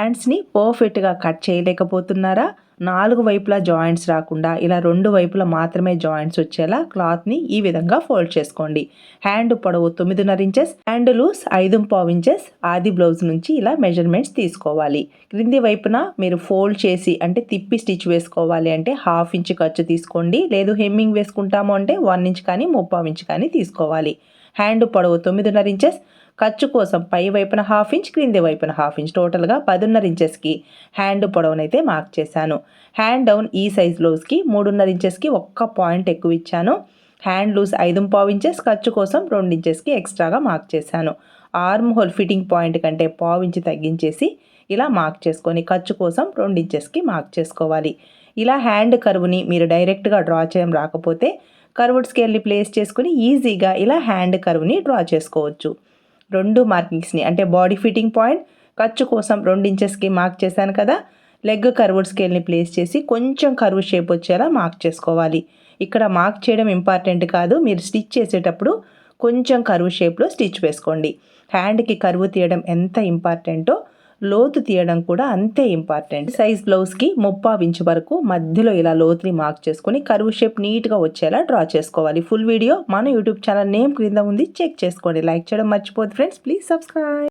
హ్యాండ్స్ని పర్ఫెక్ట్గా కట్ చేయలేకపోతున్నారా? నాలుగు వైపులా జాయింట్స్ రాకుండా ఇలా రెండు వైపులా మాత్రమే జాయింట్స్ వచ్చేలా క్లాత్ని ఈ విధంగా ఫోల్డ్ చేసుకోండి. హ్యాండ్ పొడవు తొమ్మిదిన్నర ఇంచెస్ హ్యాండ్ లూస్ ఐదు పావు ఇంచెస్ ఆది బ్లౌజ్ నుంచి ఇలా మెజర్మెంట్స్ తీసుకోవాలి. క్రింది వైపున మీరు ఫోల్డ్ చేసి అంటే తిప్పి స్టిచ్ వేసుకోవాలి అంటే హాఫ్ ఇంచ్ ఖర్చు తీసుకోండి. లేదు హెమ్మింగ్ వేసుకుంటాము అంటే వన్ ఇంచ్ కానీ ముప్పావు ఇంచ్ కానీ తీసుకోవాలి. హ్యాండ్ పొడవు తొమ్మిదిన్నర ఇంచెస్ ఖర్చు కోసం పై వైపున హాఫ్ ఇంచ్ క్రింది వైపున హాఫ్ ఇంచ్ టోటల్గా పదున్నర ఇంచెస్కి హ్యాండ్ పొడవునైతే మార్క్ చేశాను. హ్యాండ్ డౌన్ ఈ సైజ్ బ్లౌజ్కి మూడున్నర ఇంచెస్కి ఒక్క పాయింట్ ఎక్కువ ఇచ్చాను. హ్యాండ్ లూజ్ ఐదు పావు ఇంచెస్ ఖర్చు కోసం రెండు ఇంచెస్కి ఎక్స్ట్రాగా మార్క్ చేశాను. ఆర్మ్ హోల్ ఫిట్టింగ్ పాయింట్ కంటే పావు ఇంచు తగ్గించేసి ఇలా మార్క్ చేసుకొని ఖర్చు కోసం రెండు ఇంచెస్కి మార్క్ చేసుకోవాలి. ఇలా హ్యాండ్ కర్వ్ని మీరు డైరెక్ట్గా డ్రా చేయడం రాకపోతే కర్వ్డ్ స్కేల్ని ప్లేస్ చేసుకుని ఈజీగా ఇలా హ్యాండ్ కర్వ్ని డ్రా చేసుకోవచ్చు. రెండు మార్కింగ్స్ని అంటే బాడీ ఫిట్టింగ్ పాయింట్ ఖర్చు కోసం రెండు ఇంచెస్కి మార్క్ చేశాను కదా లెగ్ కర్వ్డ్ స్కేల్ని ప్లేస్ చేసి కొంచెం కర్వ్ షేప్ వచ్చేలా మార్క్ చేసుకోవాలి. ఇక్కడ మార్క్ చేయడం ఇంపార్టెంట్ కాదు మీరు స్టిచ్ చేసేటప్పుడు కొంచెం కరువు షేప్లో స్టిచ్ వేసుకోండి. హ్యాండ్కి కరువు తీయడం ఎంత ఇంపార్టెంటో లోతు తీయడం కూడా అంతే ఇంపార్టెంట్. సైజ్ బ్లౌజ్కి ముప్పా ఇంచు వరకు మధ్యలో ఇలా లోతుని మార్క్ చేసుకొని కరువు షేప్ నీట్గా వచ్చేలా డ్రా చేసుకోవాలి. ఫుల్ వీడియో మన యూట్యూబ్ ఛానల్ నేమ్ క్రింద ఉంది. చెక్ చేసుకోండి. లైక్ చేయడం మర్చిపోదు ఫ్రెండ్స్. Please subscribe.